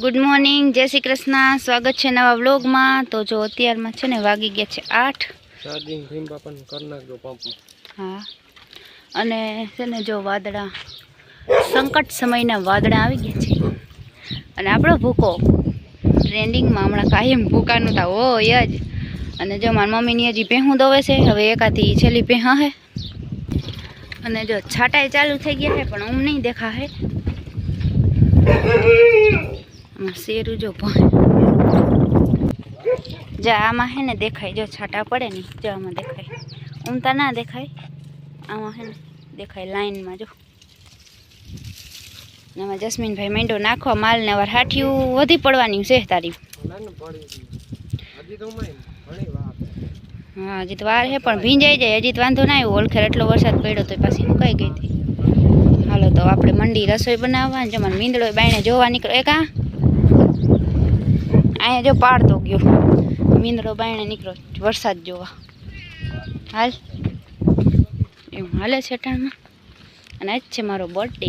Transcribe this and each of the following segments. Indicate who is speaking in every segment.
Speaker 1: Good morning જય શ્રી કૃષ્ણ. સ્વાગત છે નવા વ્લોગમાં. તો જો અત્યારમાં છે ને વાગી ગયા છે આઠ. હા. અને છે ને જો વાદળા સંકટ સમયના વાદળા આવી ગયા છે. અને આપણો ભૂકો ટ્રેન્ડિંગમાં હમણાં કાયમ ભૂકાનું તા હોય જ. અને જો મારી મમ્મીની હજી ભેહું દોવે છે હવે એકાથી છેલ્લી ભેહા હે. અને જો છાટાઈ ચાલુ થઈ ગયા છે પણ ઊમ નહીં દેખા હે શેરું જો જો આમાં હે ને દેખાય. જો છાંટા પડે ને જો આમાં દેખાય. ઊંઘતા ના દેખાય. આમાં હે ને દેખાય લાઈનમાં જો. એમાં આમાં જસ્મીનભાઈ મેંડો નાખવા માલ ને વાર હાઠિયું વધી પડવાની છે તારી. હા હજી તો વાર હે પણ ભીંજાઈ જાય. હજી તો વાંધો ના આવ્યો. ઓળખેર એટલો વરસાદ પડ્યો તો પાછી મુકાઈ ગઈ હતી. હાલો તો આપણે મંડી રસોઈ બનાવવા જમાને જમણ મીંદડો બાયણે જોવા નીકળો એ કાં અહીંયા જો પાડતો ગયો. મીંદડો બાયણે નીકળો વરસાદ જોવા. હાલ. એવું હાલે છે ટાણમાં અને આજ છે મારો બર્થડે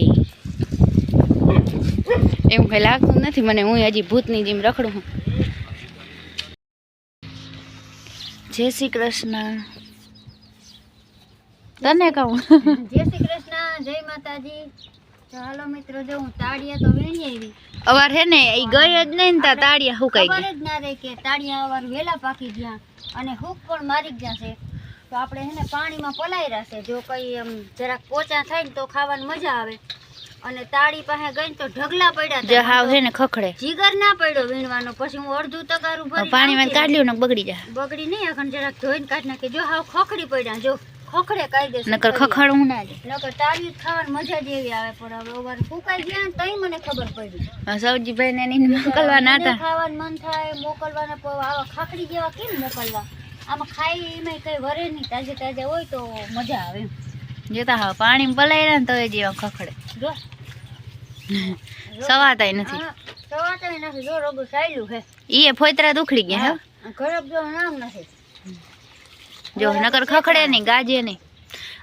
Speaker 1: એવું કંઈ લાગતું નથી મને. હું હજી ભૂતની જેમ રખડું હું જય શ્રી કૃષ્ણ. તને કહું.
Speaker 2: જય શ્રી કૃષ્ણ. જય માતાજી. ચાલો મિત્રો જો હું તાળિયા તો વેણી આવી.
Speaker 1: અવાર હે ને એ ગઈ જ નહીં ને તાળિયા હુકાઈ
Speaker 2: ખબર
Speaker 1: ગયા
Speaker 2: જ ના રહે કે તાળિયા અવાર વેલા પાકી ગયા અને હુક પણ મારી ગયા છે. તો આપણે હે ને પાણીમાં પલાઈ રહેશે જો કઈ એમ જરાક પોચા થાય ને તો ખાવાની મજા આવે. અને તાળી પાસે ગઈ ને તો ઢગલા પડ્યા
Speaker 1: જે હાવ હે ને ખખડે.
Speaker 2: જીગર ના પડ્યો વીણવાનો. પછી હું અડધું તગારું ભરી
Speaker 1: પાણીમાં કાઢ લ્યો ને બગડી જાય.
Speaker 2: બગડી નહીં અખંડ જરાક ધોઈને કાઢી નાખે. જો હાવ ખખડી પડ્યા જો. ખખડે કાયદેસર
Speaker 1: નકર
Speaker 2: પડ્યા.
Speaker 1: ખખડવું ના દે.
Speaker 2: નકર તારી ખાવાની મજા જ એવી આવે પણ હવે ઓવાર ફૂંકાઈ ગયા ને તઈ મને ખબર પડી.
Speaker 1: સૌજીભાઈ ને એને મોકલવાના હતા.
Speaker 2: ખાવાનું મન થાય મોકલવાના પણ આવા ખાખડી જેવા કેમ મોકલવા? આમાં ખાઈ એમાં કઈ વરે નહીં તાજે તાજે હોય તો મજા આવે એમ.
Speaker 1: જોતા હા પાણી પલાય ને તો એ જેવા ખખડે.
Speaker 2: જો.
Speaker 1: સવાતાય નથી.
Speaker 2: સવાતાય નથી જો રોગ સાયલું છે.
Speaker 1: ઈ ફોતરા દુખડી ગયા હે
Speaker 2: ગરબ જો નામ નથી.
Speaker 1: જો નકર ખખડે નહીં ગાજે નહીં.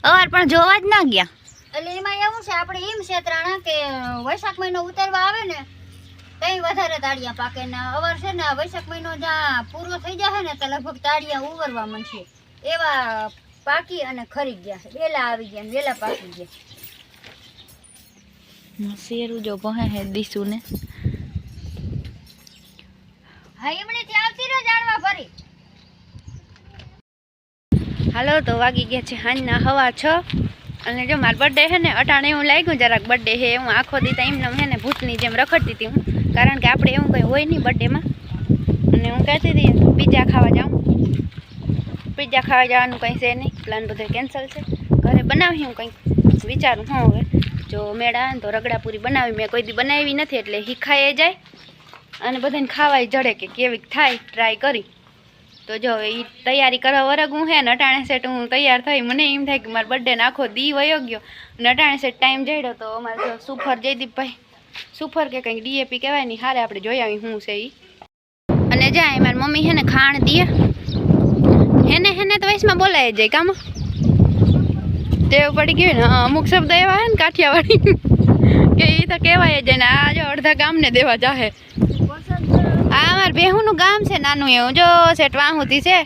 Speaker 1: અવાર પણ જોવા જ ના ગયા.
Speaker 2: એટલે એમાં એવું છે આપણે એમ ક્ષેત્રાણા કે વૈશાખ મહિનો ઉતરવા આવે ને કઈ વધારે તાળિયા પાકે ને અવાર છે ને વૈશાખ મહિનો જ્યાં પૂરો થઈ જશે ને તો લગભગ તાળિયા ઉવરવા મળશે એવા પાકી અને ખરી ગયા છે. વેલા આવી ગયા વેલા પાકી ગયા.
Speaker 1: શેરું જો ભહે હે દીસુ ને
Speaker 2: હા એમણે ત્યાં આવતી રહે જાણવા ફરી
Speaker 1: હાલો, તો વાગી ગયા છે હાંજના હવા છ. અને જો મારો બર્થડે છે ને, અટાણે એવું લાગ્યું જરાક બર્થડે છે, હું આખો દીતા એમને હે ને ભૂતની જેમ રખડતી હતી હું. કારણ કે આપણે એવું કંઈ હોય નહીં બર્થડેમાં અને હું કહેતી હતી, પિઝા ખાવા જાઉં. પિઝા ખાવા જવાનું કંઈ છે નહીં. પ્લાન બધો કેન્સલ છે. ઘરે બનાવી હું કંઈક. વિચારું, હું, હવે જો મેળા તો રગડાપૂરી બનાવી. મેં કોઈ દી બનાવી નથી, એટલે હિખાઈ જાય. અને બધાને ખાવાય જડે કે કેવી થાય ટ્રાય કરી. તો જો એ તૈયારી કરવા વરગું હે ને અટાણે સેટ હું તૈયાર થઈ. મને એમ થાય કે મારા બર્થડે આખો દી વયો ગયો. અને અટાણે સેટ ટાઈમ જડ્યો તો અમારે સુફર જયદીપભાઈ. સુફર કે કંઈક ડીએપી કહેવાય નહીં હારે આપણે જોઈ આવી હું છે એ અને જાય મારી મમ્મી હે ને ખાણ દે. હેને હેને તો વયસમાં બોલાય જાય કામ. ટેવ પડી ગયું ને અમુક શબ્દ એવા હે ને કાઠિયાવાડી. કે એ તો કહેવાય જાય ને, આ જો અડધા ગામને દેવા જાહે. આ અમાર બેહુનું ગામ છે નાનું એવું. જો સેટ વાહુતી છે.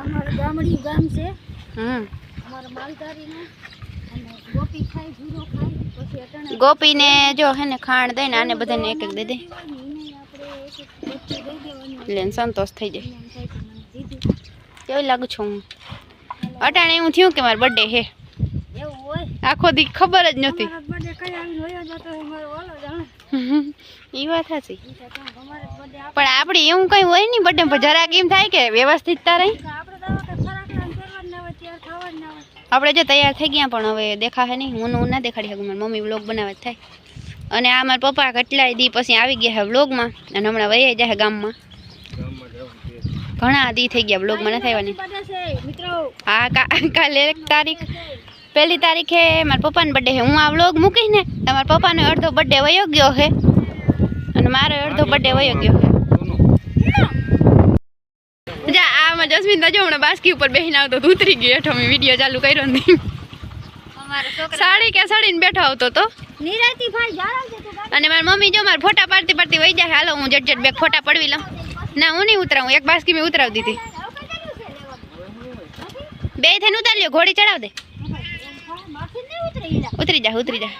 Speaker 2: અમારું ગામડી ગામ છે.
Speaker 1: હમ.
Speaker 2: અમારા માલધારીનું અને ગોપી ખાય જીરો ખાય પછી અટાણે
Speaker 1: ગોપીને જો હે ને ખાણ દઈને આને બધાને એક એક દે. દે
Speaker 2: એને આપણે એક એક વસ્તુ દઈ દેવાની.
Speaker 1: એટલે એને સંતોષ થઈ જાય.
Speaker 2: એને એમ થાય કે મને દીધું.
Speaker 1: કેવી લાગુ છું હું? અટાણે એવું થયું કે મારો બર્થડે હે
Speaker 2: એવું હોય.
Speaker 1: આખો દી ખબર જ નહોતી.
Speaker 2: અમારા બર્થડે કઈ આવીને વયો જતો હોય મારો વાલો જાણે
Speaker 1: એ વાત હશે પણ આપણે એવું કંઈ હોય નહીં બર્થડે પર જરાક એમ થાય કે વ્યવસ્થિતતા રહી.
Speaker 2: આપણે જ ત્યાર
Speaker 1: થઈ ગયા પણ હવે દેખાશે નહીં હું હું ના દેખાડી શકું. મારી મમ્મી વ્લોગ બનાવે થાય. અને આ મારા પપ્પા કેટલાય દી પછી આવી ગયા છે વ્લોગમાં. અને હમણાં વહી જાય ગામમાં. ઘણા દી થઈ ગયા વ્લોગમાં નથી આવવાની હા કાલે એક તારીખ. પહેલી તારીખે મારા પપ્પાનો બર્થડે છે. હું આ વ્લોગ મૂકીશ ને તો પપ્પાનો અડધો બર્થડે વયો ગયો છે. મારો અડધો બર્થડે વયો ગયો. જા આમાં જસ્મીન જો હમણાં બાસ્કી ઉપર બેસીને આવતો તો ઉતરી ગયો. હેઠો મેં વીડિયો ચાલુ કર્યો
Speaker 2: નહીં
Speaker 1: સાડી કે સાડીને બેઠો આવતો તો.
Speaker 2: તું
Speaker 1: અને મારી મમ્મી જો મારા ફોટા પાડતી પાડતી વહી જાય. હાલો હું જટ જટ બે ફોટા પડવી લઉં. ના હું નહીં ઉતરાવું. એક બાસ્કી મેં ઉતરાવી દીધી. બે થઈને ઉતાર લ્યો ઘોડી ચડાવ દે. ઉતરી જા ઉતરી જા.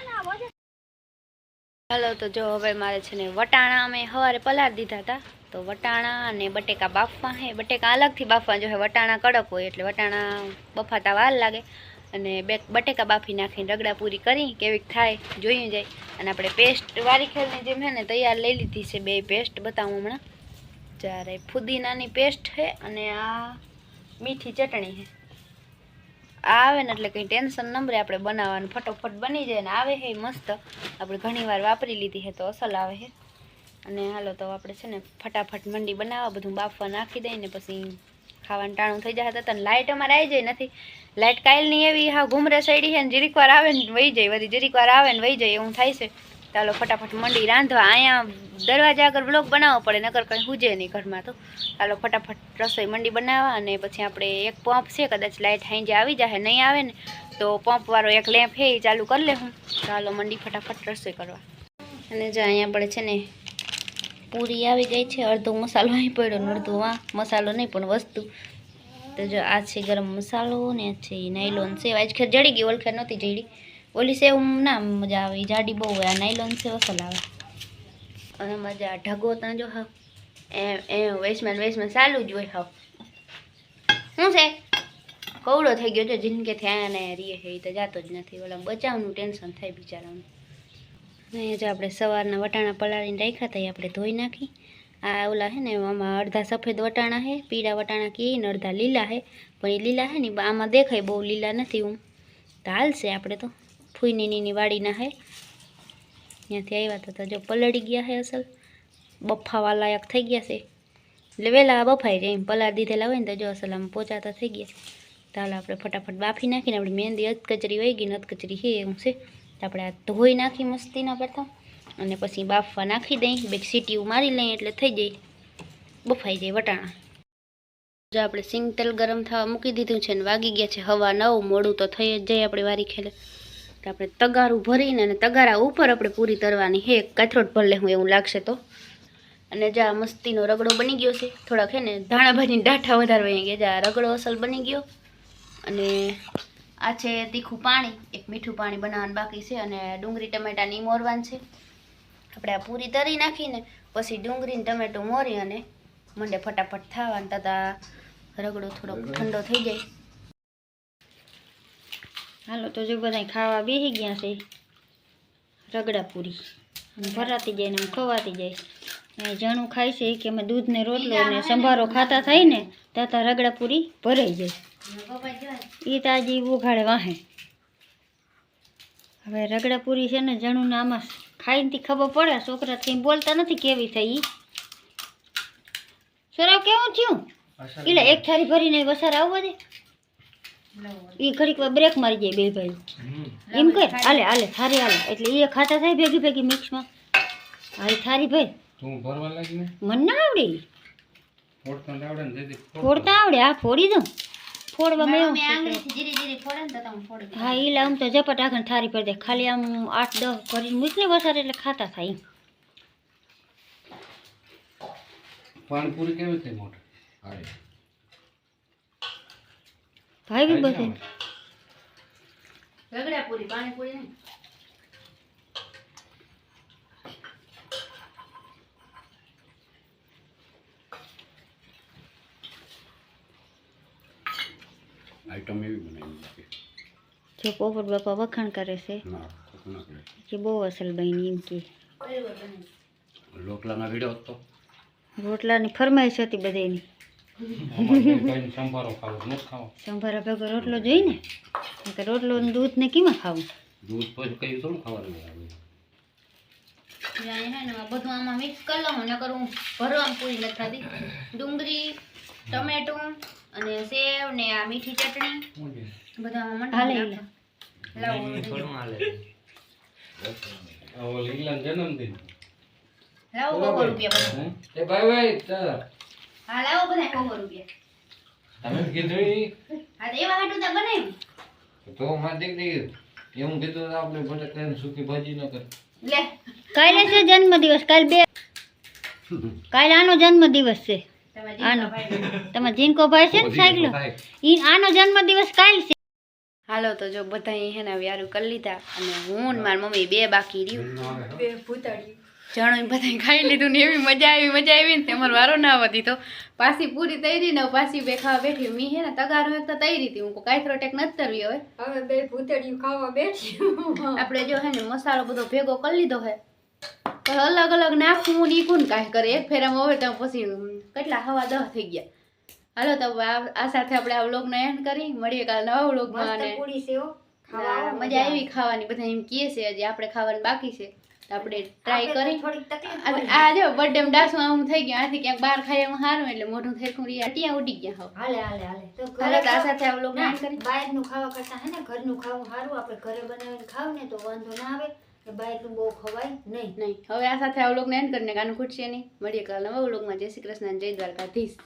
Speaker 1: હાલો, તો જો હવે મારે છે ને વટાણા અમે સવારે પલાર દીધા હતા. તો વટાણા અને બટેકા બાફવા હે. બટેકા અલગથી બાફવા, જો હે વટાણા કડક હોય એટલે વટાણા બફાતા વાર લાગે. અને બે બટેકા બાફી નાખીને રગડા પૂરી કરી, કેવીક થાય જોઈ જાય. અને આપણે પેસ્ટ, વારી જેમ હે ને તૈયાર લઈ લીધી છે બે પેસ્ટ, બતાવું હમણાં. જ્યારે ફુદીનાની પેસ્ટ છે અને આ મીઠી ચટણી છે. આવે ને એટલે કંઈ ટેન્શન નંબરે આપણે બનાવવાનું ફટોફટ બની જાય ને આવે છે મસ્ત. આપણે ઘણીવાર વાપરી લીધી છે તો અસલ આવે છે અને હાલો તો આપણે છે ને ફટાફટ મંડી બનાવવા, બધું બાફવા નાખી દઈને પછી ખાવાનું ટાણું થઈ જાય તને લાઇટ અમારે આવી જાય નથી. લાઇટ કાયલની એવી હા, ઘૂમરે સડી છે ને જીરીક વાર આવે ને વહી જાય બધી જીરીક વાર આવે ને વહી જાય, એવું થાય છે. ચાલો ફટાફટ મંડી રાંધવા. અહીંયા દરવાજા આગળ બ્લોક બનાવવો પડે, નકર કંઈ હુજે નહીં ઘરમાં તો. ચાલો ફટાફટ રસોઈ મંડી બનાવવા અને પછી આપણે એક પંપ છે, કદાચ લાઇટ હાંજે આવી જાય નહીં આવે ને, તો પંપવાળો એક લેમ્પ છે એ ચાલુ કરી લે હું ચાલો મંડી ફટાફટ રસોઈ કરવા. અને જો અહીંયા આપણે છે ને પૂરી આવી ગઈ છે, અડધો મસાલો અહીં પડ્યો ને અડધો વા મસાલો નહીં, પણ વસ્તુ. તો જો આ છે ગરમ મસાલો ને છે નાયલોન છે. આજ ખેર જડી ગઈ ઓલખેર નહોતી જડી. ઓલી સેવ ના મજા આવે. જાડી બહુ હોય. આ નાયલોન સેવ અસલ આવે. અને મજા ઢગો ત્યાં જો હા એમ વેસમાં વેસમાં ચાલુ જ હોય હા શું છે? કવડો થઈ ગયો છે. જિંદગી થયા ને રીએ છે. એ તો જાતો જ નથી. ઓલા બચાવનું ટેન્શન થાય બિચારાનું. અહીંયા જો આપણે સવારના વટાણા પલાળીને રાખ્યા હતા એ આપણે ધોઈ નાખી. આ ઓલા છે ને, આમાં અડધા સફેદ વટાણા છે. પીળા વટાણા કે ને અડધા લીલા છે. પણ એ લીલા છે ને આમાં દેખાય બહુ લીલા નથી. હું તો હાલશે આપણે તો. ફૂઈની નીની વાડીના હે ત્યાંથી આવ્યા હતા તો જો પલળી ગયા હે અસલ. બફાવા લાયક થઈ ગયા છે. એટલે વહેલા બફાઈ જાય એમ. પલાળ દીધેલા હોય ને તો જો અસલ આમ પોચાતા થઈ ગયા. તો હાલ આપણે ફટાફટ બાફી નાખીને આપણી મહેંદી અધકચરી વહી ગઈ ને અધકચરી છે એવું છે. તો આપણે આ ધોઈ નાખી મસ્તીના પ્રથમ. અને પછી બાફવા નાખી દઈ. બે સીટી મારી લઈએ એટલે થઈ જાય. બફાઈ જાય વટાણા. જો આપણે સિંગ તેલ ગરમ થવા મૂકી દીધું છે ને વાગી ગયા છે હવા નવ. મોડું તો થઈ જ જાય આપણી વારી ખેલે. તો આપણે તગારું ભરીને અને તગારા ઉપર આપણે પૂરી તરવાની હે, કાથરોટ ભર લેવું એવું લાગશે તો. અને જા મસ્તીનો રગડો બની ગયો છે. થોડાક હે ને ધાણા ભાજીને ડાઠા વધારવા અહીંયા ગયા. જા રગડો અસલ બની ગયો. અને આ છે તીખું પાણી. એક મીઠું પાણી બનાવવાનું બાકી છે અને ડુંગળી, ટમેટાની મોરવાન છે. આપણે આ પૂરી તરી નાખીને પછી ડુંગળીને ટમેટું મોરી અને મંડે ફટાફટ થવા અને તથા રગડો થોડોક ઠંડો થઈ જાય. હાલો તો જો બધા ખાવા બેસી ગયા છે રગડા પૂરી. ભરાતી જાય ને ખવાતી જાય. અને જાણું ખાય છે કે અમે દૂધ ને રોટલો ને સંભારો ખાતા થાય ને તથા રગડા પૂરી ભરાઈ જાય. એ તાજી ઉઘાડે વાહે. હવે રગડા પૂરી છે ને જણું ને આમાં ખાઈને ખબર પડે છોકરા કંઈ બોલતા નથી કેવી થઈ સરાવ કેવું થયું? એટલે એક થાળી ભરીને વસાર આવવા દે. એ ઘડીક વાર બ્રેક મારી જાય બે ભાઈ. એમ કર હાલે હાલે થારી હાલે. એટલે એ ખાતા થાય ભેગી ભેગી મિક્સમાં હારી થારી ભાઈ.
Speaker 3: તું ભરવા લાગી
Speaker 2: મને ના આવડે
Speaker 3: ફોડતા આવડે ને
Speaker 2: ફોડતા આવડે આ ફોડી દઉં. ફોડવામાં એવું હા ઈ આમ તો ઝપટ આગળ થારી પર દે ખાલી આમ આઠ દસ કરીને મૂકને વસાર એટલે ખાતા થાય
Speaker 3: પાણીપુરી કેવી થઈ મોટી? હા
Speaker 2: ભાઈ બી બધે.
Speaker 1: રગડા પૂરી પાણીપુરી નહીં?
Speaker 3: આઈટમ એવી બનાવી
Speaker 2: જે પોપટ બાપા વખાણ કરે છે. કે બહુ અસલ બની એમ કે.
Speaker 3: લોકલાના વીડિયો હતો
Speaker 2: રોટલાની ફરમાઈશ હતી બધાની
Speaker 3: સંભારો
Speaker 2: ભેગો રોટલો જોઈ ને રોટલો ને દૂધ ને કેમાં ખાવું?
Speaker 3: દૂધ પછી કયું થોડું ખાવાનું
Speaker 1: બધું આમાં મિક્સ કરી લઉં નકર હું ભરવામાં પૂરી નથી ડુંગળી ટમેટું અને સેવ ને આ મીઠી ચટણી બધા આમાં
Speaker 2: હાલે
Speaker 1: લાવો
Speaker 3: લીલા જન્મદિન.
Speaker 1: લાવો સો રૂપિયા
Speaker 3: એ ભાઈ ભાઈ
Speaker 1: હા લાવો બધા સો રૂપિયા
Speaker 3: તમે કીધું
Speaker 1: હા તો એવા હાટું તો બનાવ્યું
Speaker 3: તો મારે દીક દીક. એવું કીધું આપણે ભલે કઈ સુકી ભાજી ન કર.
Speaker 1: લે.
Speaker 2: કાલે છે જન્મદિવસ કાલ બે. કાલે આનો જન્મદિવસ છે. આનો. તમારે જીનકો ભાઈ છે ને સાયકલો? ઈ આનો જન્મદિવસ કાલ છે.
Speaker 1: હાલો તો જો બધા હે વ્યારું કરી લીધા અને હું મારી મમ્મી બે બાકી રહ્યું. બે ભૂતાડ્યું જણો બધાય ખાઈ લીધું ને એવી મજા આવી મજા આવી ને તે અમારો વારો ના વધી તો પાછી પૂરી તૈરી ને પાછી બે ખાવા બેઠી મી હે ને તગારો એક તો તૈરી હતી હું કાંઈ ટેક નથી કરવી હવે.
Speaker 4: હવે બે ભૂતળિયું ખાવા બેઠી
Speaker 1: આપણે જો હે ને મસાલો બધો ભેગો કરી લીધો હે. પણ અલગ અલગ નાખવું ને કોણ કાંઈ કરે. એક ફેરામાં હોય તો પછી કેટલા હવા દહ થઈ ગયા. હાલો તો આ સાથે આપણે આ વ્લોગનો એન્ડ કરી. મળીએ કાલ નવા વ્લોગમાં અને મજા આવી ખાવાની. બધા એમ કહે છે હજી આપણે ખાવાનું બાકી છે. આપણે ટ્રાય કરી. આ- જો બર્થડે માં ડાસું આમ થઈ ગયું આથી ક્યાંક બહાર ખાઈ એમાં સારું એટલે મોઢું થેરખું રહ્યા. ત્યાં ઉડી ગયા હોવ
Speaker 2: હાલે હાલે હાલે. તો
Speaker 1: આ સાથે આ વ્લોગ એન્ડ કરી
Speaker 2: બહારનું ખાવા કરતા હે ને ઘરનું ખાવું સારું. આપણે ઘરે બનાવીને ખાવ ને તો વાંધો ના આવે. કે બહારનું બહુ ખવાય નહીં.
Speaker 1: નહીં. હવે આ સાથે આ ને એન્ડ કરીને કાનું ખૂટશે નહીં. મળીએ કાલ નવા વ્લોગમાં જય શ્રી કૃષ્ણ જય દ્વારકાધીશ.